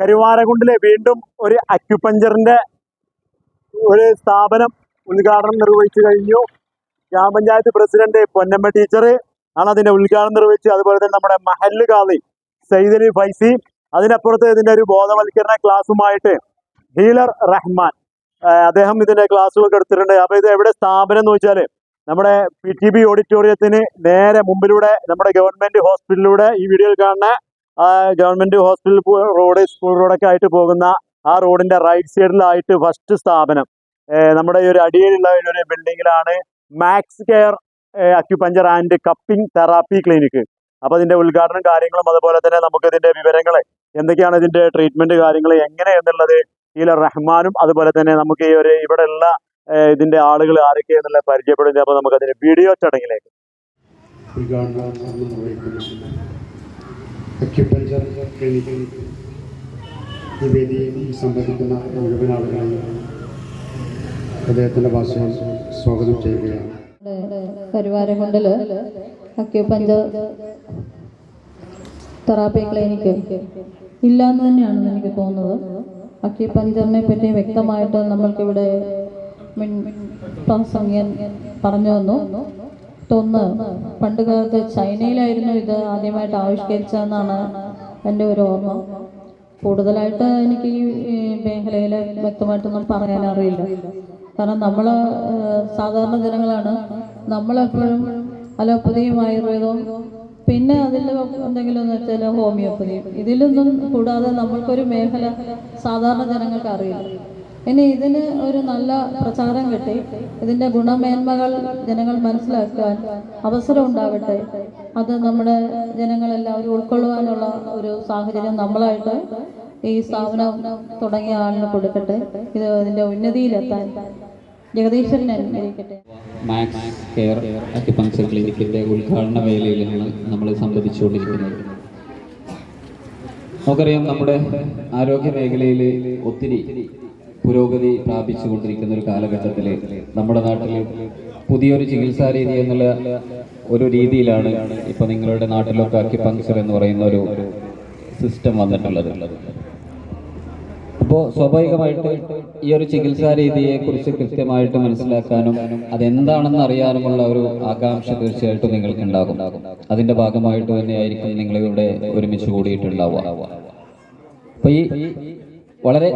കരുവാരകുണ്ടിലെ വീണ്ടും ഒരു അക്യുപഞ്ചറിന്റെ ഒരു സ്ഥാപനം ഉദ്ഘാടനം നിർവഹിച്ചു കഴിഞ്ഞു. ഗ്രാമപഞ്ചായത്ത് പ്രസിഡന്റ് പൊന്നമ്മ ടീച്ചർ ആണ് അതിന്റെ ഉദ്ഘാടനം നിർവഹിച്ചു അതുപോലെ തന്നെ നമ്മുടെ മഹല്ല് കാളി സൈദലി ഫൈസി. അതിനപ്പുറത്ത് ഇതിന്റെ ഒരു ബോധവൽക്കരണ ക്ലാസ്സുമായിട്ട് ഹീലർ റഹ്മാൻ അദ്ദേഹം ഇതിന്റെ ക്ലാസ്സുകളൊക്കെ എടുത്തിട്ടുണ്ട്. അപ്പൊ ഇത് എവിടെ സ്ഥാപനം എന്ന് വെച്ചാൽ നമ്മുടെ പി ടി ബി ഓഡിറ്റോറിയത്തിന് നേരെ മുമ്പിലൂടെ നമ്മുടെ ഗവൺമെന്റ് ഹോസ്പിറ്റലിലൂടെ ഈ വീഡിയോയിൽ കാണുന്ന ഗവൺമെന്റ് ഹോസ്പിറ്റൽ റോഡ് സ്കൂൾ റോഡൊക്കെ ആയിട്ട് പോകുന്ന ആ റോഡിന്റെ റൈറ്റ് സൈഡിലായിട്ട് ഫസ്റ്റ് സ്ഥാപനം. നമ്മുടെ ഈ ഒരു അടിയിലുള്ള ഒരു ബിൽഡിങ്ങിലാണ് Max Care acupuncture and cupping therapy clinic അപ്പൊ അതിന്റെ ഉദ്ഘാടനം കാര്യങ്ങളും അതുപോലെ തന്നെ നമുക്ക് ഇതിന്റെ വിവരങ്ങൾ എന്തൊക്കെയാണ് ഇതിന്റെ ട്രീറ്റ്മെന്റ് കാര്യങ്ങൾ എങ്ങനെ എന്നുള്ളത് ഈല റഹ്മാനും അതുപോലെ തന്നെ നമുക്ക് ഈ ഒരു ഇവിടെ ഉള്ള ഇതിന്റെ ആളുകൾ ആരൊക്കെ എന്നുള്ള പരിചയപ്പെടുന്നത് അപ്പൊ നമുക്ക് അതിന്റെ വീഡിയോ ചടങ്ങിലേക്ക്. അക്യുപഞ്ചർ ക്ലിനിക്കിൽ സംബന്ധിക്കുന്ന മുഴുവൻ ആളുകളെയും അദ്ദേഹത്തിന്റെ ഭാഷയിൽ സ്വാഗതം ചെയ്യുകയാണ് കരുവാരകുണ്ടിൽ അക്യുപഞ്ചർ തെറാപ്പി ക്ലിനിക്ക്. ഇല്ല എന്ന് തന്നെയാണ് എനിക്ക് തോന്നുന്നത്. അക്യുപഞ്ചറിനെ പറ്റി വ്യക്തമായിട്ട് നമ്മൾക്കിവിടെ പ്രാസംഗ്യൻ പറഞ്ഞു തന്നു. തൊന്ന് പണ്ട് കാലത്ത് ചൈനയിലായിരുന്നു ഇത് ആദ്യമായിട്ട് ആവിഷ്കരിച്ചതെന്നാണ് എന്റെ ഒരു ഓർമ്മ. കൂടുതലായിട്ട് എനിക്ക് ഈ ഈ മേഖലയിൽ വ്യക്തമായിട്ടൊന്നും പറയാൻ അറിയില്ല. കാരണം നമ്മൾ സാധാരണ ജനങ്ങളാണ് നമ്മളെപ്പോഴും അലോപ്പതിയും ആയുർവേദവും പിന്നെ അതിൽ എന്തെങ്കിലും എന്ന് വെച്ചാൽ ഹോമിയോപ്പതി. ഇതിലൊന്നും കൂടാതെ നമ്മൾക്കൊരു മേഖല സാധാരണ ജനങ്ങൾക്ക് അറിയില്ല. ഇനി ഇതിന് ഒരു നല്ല പ്രചാരം കിട്ടി. ഇതിന്റെ ഗുണമേന്മകൾ ജനങ്ങൾ മനസ്സിലാക്കാൻ അവസരം ഉണ്ടാകട്ടെ. അത് നമ്മുടെ ജനങ്ങളെല്ലാവരും ഉൾക്കൊള്ളുവാനുള്ള ഒരു സാഹചര്യം നമ്മളായിട്ട് ഈ സ്ഥാപനം തുടങ്ങിയ ആളിന് കൊടുക്കട്ടെ. ഇത് ഇതിന്റെ ഉന്നതിയിലെത്താൻ ജഗദീശ്വരൻ അനുഗ്രഹിക്കട്ടെ മാക്സ് കെയർ അക്യുപങ്ചർ ക്ലിനിക്കിന്റെ ഉദ്ഘാടന വേലയിലാണ് നമ്മൾ സംബന്ധിച്ചുകൊണ്ടിരിക്കുന്നത്. നമുക്കറിയാം നമ്മുടെ ആരോഗ്യ മേഖലയിൽ ഒത്തിരി പുരോഗതി പ്രാപിച്ചുകൊണ്ടിരിക്കുന്ന ഒരു കാലഘട്ടത്തിൽ നമ്മുടെ നാട്ടിൽ പുതിയൊരു ചികിത്സാ രീതി എന്നുള്ള ഒരു രീതിയിലാണ് ഇപ്പൊ നിങ്ങളുടെ നാട്ടിലൊക്കെ അക്യുപങ്ചർ എന്ന് പറയുന്ന ഒരു സിസ്റ്റം വന്നിട്ടുള്ളത്. അപ്പോൾ സ്വാഭാവികമായിട്ട് ഈ ഒരു ചികിത്സാ രീതിയെ കുറിച്ച് കൃത്യമായിട്ട് മനസ്സിലാക്കാനും അതെന്താണെന്ന് അറിയാനുമുള്ള ഒരു ആകാംക്ഷ തീർച്ചയായിട്ടും നിങ്ങൾക്ക് ഉണ്ടാകും അതിന്റെ ഭാഗമായിട്ട് തന്നെയായിരിക്കും നിങ്ങൾ ഇവിടെ ഒരുമിച്ച് കൂടിയിട്ടുണ്ടാവുക. അപ്പൊ ഈ വളരെ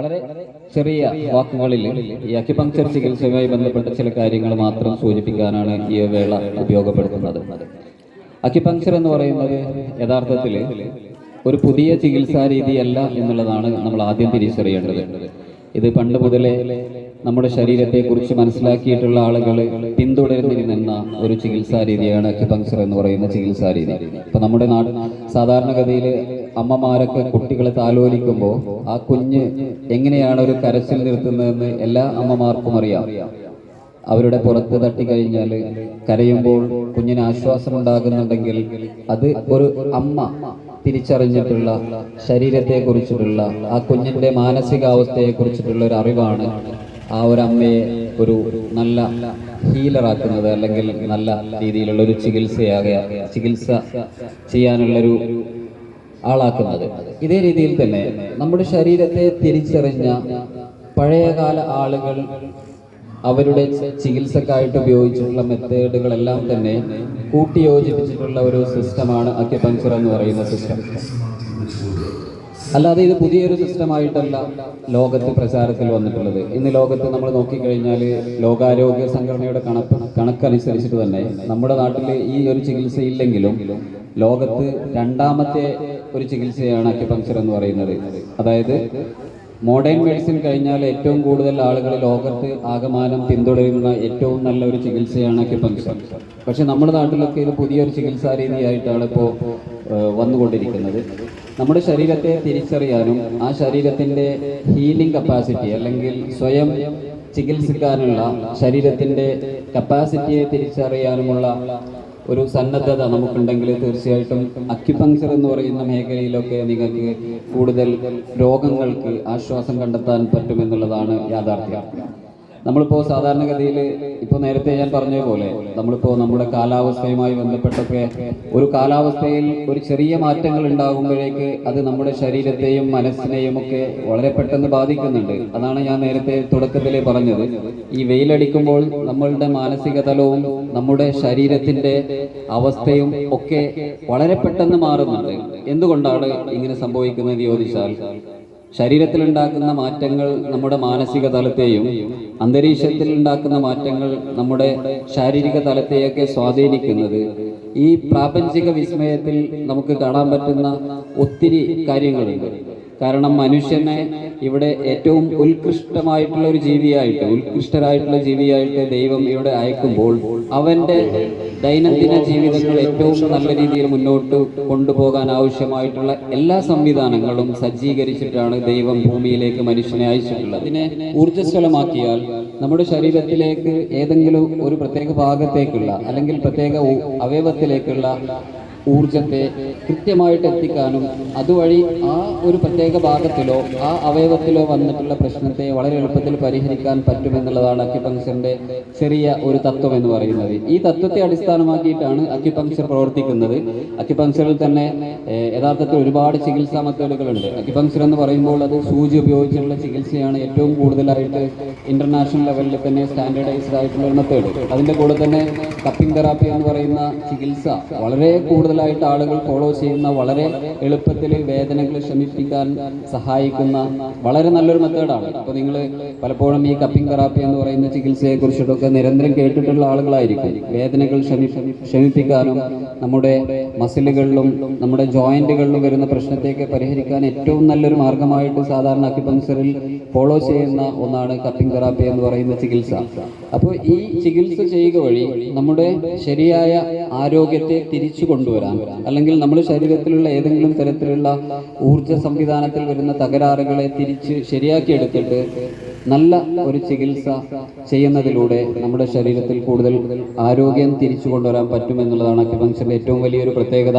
ചെറിയ വാക്കുകളിൽ ഈ അക്യുപങ്ചർ ചികിത്സയുമായി ബന്ധപ്പെട്ട ചില കാര്യങ്ങൾ മാത്രം സൂചിപ്പിക്കാനാണ് ഈ വേള ഉപയോഗപ്പെടുത്തുന്നത്. അക്യുപങ്ചർ എന്ന് പറയുന്നത് യഥാർത്ഥത്തിൽ ഒരു പുതിയ ചികിത്സാ രീതിയല്ല എന്നുള്ളതാണ് നമ്മൾ ആദ്യം തിരിച്ചറിയേണ്ടത്. ഇത് പണ്ട് മുതലേ നമ്മുടെ ശരീരത്തെക്കുറിച്ച് മനസ്സിലാക്കിയിട്ടുള്ള ആളുകൾ പിന്തുടരുന്നിരുന്ന ഒരു ചികിത്സാ രീതിയാണ് അക്യുപങ്ക്ചർ എന്ന് പറയുന്ന ചികിത്സാ രീതി. ഇപ്പൊ നമ്മുടെ നാട് സാധാരണഗതിയിൽ അമ്മമാരൊക്കെ കുട്ടികളെ താലോലിക്കുമ്പോൾ ആ കുഞ്ഞ് എങ്ങനെയാണ് ഒരു കരച്ചിൽ നിർത്തുന്നതെന്ന് എല്ലാ അമ്മമാർക്കും അറിയാം. അവരുടെ പുറത്ത് തട്ടി കഴിഞ്ഞാൽ കരയുമ്പോൾ കുഞ്ഞിന് ആശ്വാസം ഉണ്ടാകുന്നുണ്ടെങ്കിൽ അത് ഒരു അമ്മ തിരിച്ചറിഞ്ഞിട്ടുള്ള ശരീരത്തെ കുറിച്ചിട്ടുള്ള ആ കുഞ്ഞിന്റെ മാനസികാവസ്ഥയെ കുറിച്ചിട്ടുള്ള ഒരു അറിവാണ് ആ ഒരു അമ്മയെ ഒരു നല്ല ഹീലറാക്കുന്നത് അല്ലെങ്കിൽ നല്ല രീതിയിലുള്ള ഒരു ചികിത്സയാകെ ചികിത്സ ചെയ്യാനുള്ളൊരു ആളാക്കുന്നത്. ഇതേ രീതിയിൽ തന്നെ നമ്മുടെ ശരീരത്തെ തിരിച്ചറിഞ്ഞ പഴയകാല ആളുകൾ അവരുടെ ചികിത്സക്കായിട്ട് ഉപയോഗിച്ചിട്ടുള്ള മെത്തേഡുകളെല്ലാം തന്നെ കൂട്ടിയോജിപ്പിച്ചിട്ടുള്ള ഒരു സിസ്റ്റമാണ് അക്യുപഞ്ചർ എന്ന് പറയുന്ന സിസ്റ്റം അല്ലാതെ ഇത് പുതിയൊരു സിസ്റ്റമായിട്ടല്ല ലോകത്ത് പ്രചാരത്തിൽ വന്നിട്ടുള്ളത്. ഇന്ന് ലോകത്ത് നമ്മൾ നോക്കിക്കഴിഞ്ഞാൽ ലോകാരോഗ്യ സംഘടനയുടെ കണക്ക് കണക്കനുസരിച്ചിട്ട് തന്നെ നമ്മുടെ നാട്ടിൽ ഈ ഒരു ചികിത്സ ഇല്ലെങ്കിലും ലോകത്ത് രണ്ടാമത്തെ ഒരു ചികിത്സയാണ് അക്യുപങ്ചർ എന്ന് പറയുന്നത്. അതായത് മോഡേൺ മെഡിസിൻ കഴിഞ്ഞാൽ ഏറ്റവും കൂടുതൽ ആളുകൾ ലോകത്ത് ആകമാനം പിന്തുടരുന്ന ഏറ്റവും നല്ല ഒരു ചികിത്സയാണ് അക്യുപങ്ചർ പക്ഷേ നമ്മുടെ നാട്ടിലൊക്കെ ഇത് പുതിയൊരു ചികിത്സാ രീതിയായിട്ടാണ് ഇപ്പോൾ വന്നുകൊണ്ടിരിക്കുന്നത്. നമ്മുടെ ശരീരത്തെ തിരിച്ചറിയാനും ആ ശരീരത്തിന്റെ ഹീലിംഗ് കപ്പാസിറ്റി അല്ലെങ്കിൽ സ്വയം ചികിത്സിക്കാനുള്ള ശരീരത്തിന്റെ കപ്പാസിറ്റിയെ തിരിച്ചറിയാനുമുള്ള ഒരു സന്നദ്ധത നമുക്കുണ്ടെങ്കിൽ തീർച്ചയായിട്ടും അക്യുപങ്ചർ എന്ന് പറയുന്ന മേഖലയിലൊക്കെ നിങ്ങൾക്ക് കൂടുതൽ രോഗങ്ങൾക്ക് ആശ്വാസം കണ്ടെത്താൻ പറ്റുമെന്നുള്ളതാണ് യാഥാർത്ഥ്യം നമ്മളിപ്പോൾ സാധാരണഗതിയിൽ ഇപ്പോൾ നേരത്തെ ഞാൻ പറഞ്ഞ പോലെ നമ്മളിപ്പോൾ നമ്മുടെ കാലാവസ്ഥയുമായി ബന്ധപ്പെട്ടൊക്കെ ഒരു കാലാവസ്ഥയിൽ ഒരു ചെറിയ മാറ്റങ്ങൾ ഉണ്ടാകുമ്പോഴേക്ക് അത് നമ്മുടെ ശരീരത്തെയും മനസ്സിനെയും ഒക്കെ വളരെ പെട്ടെന്ന് ബാധിക്കുന്നുണ്ട്. അതാണ് ഞാൻ നേരത്തെ തുടക്കത്തിൽ പറഞ്ഞത്. ഈ വെയിലടിക്കുമ്പോൾ നമ്മളുടെ മാനസിക തലവും നമ്മുടെ ശരീരത്തിന്റെ അവസ്ഥയും ഒക്കെ വളരെ പെട്ടെന്ന് മാറുന്നുണ്ട്. എന്തുകൊണ്ടാണ് ഇങ്ങനെ സംഭവിക്കുന്നത് ചോദിച്ചാൽ ശരീരത്തിലുണ്ടാക്കുന്ന മാറ്റങ്ങൾ നമ്മുടെ മാനസിക തലത്തെയും അന്തരീക്ഷത്തിൽ ഉണ്ടാക്കുന്ന മാറ്റങ്ങൾ നമ്മുടെ ശാരീരിക തലത്തെയൊക്കെ സ്വാധീനിക്കുന്നത്. ഈ പ്രാപഞ്ചിക വിസ്മയത്തിൽ നമുക്ക് കാണാൻ പറ്റുന്ന ഒത്തിരി കാര്യങ്ങളുണ്ട്. കാരണം മനുഷ്യനെ ഇവിടെ ഏറ്റവും ഉത്കൃഷ്ടമായിട്ടുള്ള ഒരു ജീവിയായിട്ട് ഉത്കൃഷ്ടരായിട്ടുള്ള ജീവിയായിട്ട് ദൈവം ഇവിടെ അയക്കുമ്പോൾ അവന്റെ ദൈനംദിന ജീവിതങ്ങൾ ഏറ്റവും നല്ല രീതിയിൽ മുന്നോട്ട് കൊണ്ടുപോകാൻ ആവശ്യമായിട്ടുള്ള എല്ലാ സംവിധാനങ്ങളും സജ്ജീകരിച്ചിട്ടാണ് ദൈവം ഭൂമിയിലേക്ക് മനുഷ്യനെ അയച്ചിട്ടുള്ളത്. അതിനെ ഊർജസ്വലമാക്കിയാൽ നമ്മുടെ ശരീരത്തിലേക്ക് ഏതെങ്കിലും ഒരു പ്രത്യേക ഭാഗത്തേക്കുള്ള അല്ലെങ്കിൽ പ്രത്യേക അവയവത്തിലേക്കുള്ള ഊർജത്തെ കൃത്യമായിട്ട് എത്തിക്കാനും അതുവഴി ആ ഒരു പ്രത്യേക ഭാഗത്തിലോ ആ അവയവത്തിലോ വന്നിട്ടുള്ള പ്രശ്നത്തെ വളരെ എളുപ്പത്തിൽ പരിഹരിക്കാൻ പറ്റുമെന്നുള്ളതാണ് അക്യുപങ്ക്ചറിന്റെ ചെറിയ ഒരു തത്വം എന്ന് പറയുന്നത്. ഈ തത്വത്തെ അടിസ്ഥാനമാക്കിയിട്ടാണ് അക്യുപങ്ക്ചർ പ്രവർത്തിക്കുന്നത്. അക്യുപങ്ക്ചറിൽ തന്നെ യഥാർത്ഥത്തിൽ ഒരുപാട് ചികിത്സാ മെത്തേഡുകളുണ്ട്. അക്യുപങ്ക്ചർ എന്ന് പറയുമ്പോൾ അത് സൂചി ഉപയോഗിച്ചുള്ള ചികിത്സയാണ് ഏറ്റവും കൂടുതലായിട്ട് ഇന്റർനാഷണൽ ലെവലിൽ തന്നെ സ്റ്റാൻഡേർഡൈസ്ഡ് ആയിട്ടുള്ള മെത്തേഡ് അതിന്റെ കൂടെ തന്നെ കപ്പിംഗ് തെറാപ്പി എന്ന് പറയുന്ന ചികിത്സ വളരെ കൂടുതലായിട്ട് ആളുകൾ ഫോളോ ചെയ്യുന്ന വളരെ എളുപ്പത്തിൽ വേദനകൾ ശമിപ്പിക്കാൻ സഹായിക്കുന്ന വളരെ നല്ലൊരു മെത്തേഡാണ് അപ്പോൾ നിങ്ങൾ പലപ്പോഴും ഈ കപ്പിംഗ് തെറാപ്പി എന്ന് പറയുന്ന ചികിത്സയെ കുറിച്ചിട്ടൊക്കെ നിരന്തരം കേട്ടിട്ടുള്ള ആളുകളായിരിക്കും. വേദനകൾ ശമി ശമിപ്പിക്കാനും നമ്മുടെ മസിലുകളിലും നമ്മുടെ ജോയിന്റുകളിലും വരുന്ന പ്രശ്നത്തെയൊക്കെ പരിഹരിക്കാൻ ഏറ്റവും നല്ലൊരു മാർഗമായിട്ട് സാധാരണ അക്യുപങ്ക്ചറിൽ ഫോളോ ചെയ്യുന്ന ഒന്നാണ് കപ്പിംഗ് തെറാപ്പി എന്ന് പറയുന്ന ചികിത്സ. അപ്പോൾ ഈ ചികിത്സ ചെയ്യുക വഴി നമ്മുടെ ശരിയായ ആരോഗ്യത്തെ തിരിച്ചു കൊണ്ടുവരാൻ അല്ലെങ്കിൽ നമ്മുടെ ശരീരത്തിലുള്ള ഏതെങ്കിലും തരത്തിലുള്ള ഊർജ സംവിധാനത്തിൽ വരുന്ന തകരാറുകളെ തിരിച്ച് ശരിയാക്കിയെടുത്തിട്ട് നല്ല ഒരു ചികിത്സ ചെയ്യുന്നതിലൂടെ നമ്മുടെ ശരീരത്തിൽ കൂടുതൽ ആരോഗ്യം തിരിച്ചു കൊണ്ടുവരാൻ പറ്റുമെന്നുള്ളതാണ് അക്യുപങ്ക്ചറിന്റെ ഏറ്റവും വലിയൊരു പ്രത്യേകത.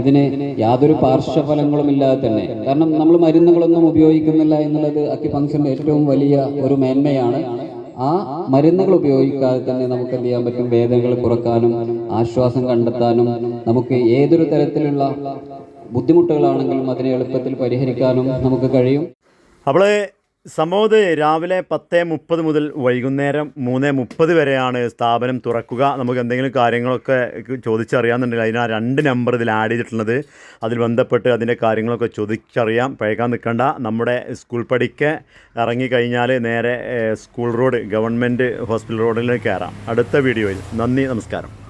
ഇതിന് യാതൊരു പാർശ്വഫലങ്ങളും ഇല്ലാതെ തന്നെ. കാരണം നമ്മൾ മരുന്നുകളൊന്നും ഉപയോഗിക്കുന്നില്ല എന്നുള്ളത് അക്യുപങ്ക്ചറിന്റെ ഏറ്റവും വലിയ ഒരു മേന്മയാണ്. ആ മരുന്നുകൾ ഉപയോഗിക്കാതെ തന്നെ നമുക്ക് എന്ത് ചെയ്യാൻ പറ്റും? വേദനകൾ കുറക്കാനും ആശ്വാസം കണ്ടെത്താനും നമുക്ക് ഏതൊരു തരത്തിലുള്ള ബുദ്ധിമുട്ടുകളാണെങ്കിലും അതിനെ എളുപ്പത്തിൽ പരിഹരിക്കാനും നമുക്ക് കഴിയും. അപ്പോൾ സംഭവത് രാവിലെ പത്ത് മുപ്പത് മുതൽ വൈകുന്നേരം മൂന്ന് മുപ്പത് വരെയാണ് സ്ഥാപനം തുറക്കുക. നമുക്ക് എന്തെങ്കിലും കാര്യങ്ങളൊക്കെ ചോദിച്ചറിയാമെന്നുണ്ടെങ്കിൽ അതിന് ആ രണ്ട് നമ്പർ ഇതിൽ ആഡ് ചെയ്തിട്ടുള്ളത്. അതിൽ ബന്ധപ്പെട്ട് അതിന്റെ കാര്യങ്ങളൊക്കെ ചോദിച്ചറിയാം. പഴകാൻ നിൽക്കണ്ട. നമ്മുടെ സ്കൂൾ പടിക്ക് ഇറങ്ങിക്കഴിഞ്ഞാൽ നേരെ സ്കൂൾ റോഡ് ഗവൺമെന്റ് ഹോസ്പിറ്റൽ റോഡിലേക്ക് കയറാം. അടുത്ത വീഡിയോയിൽ. നന്ദി നമസ്കാരം.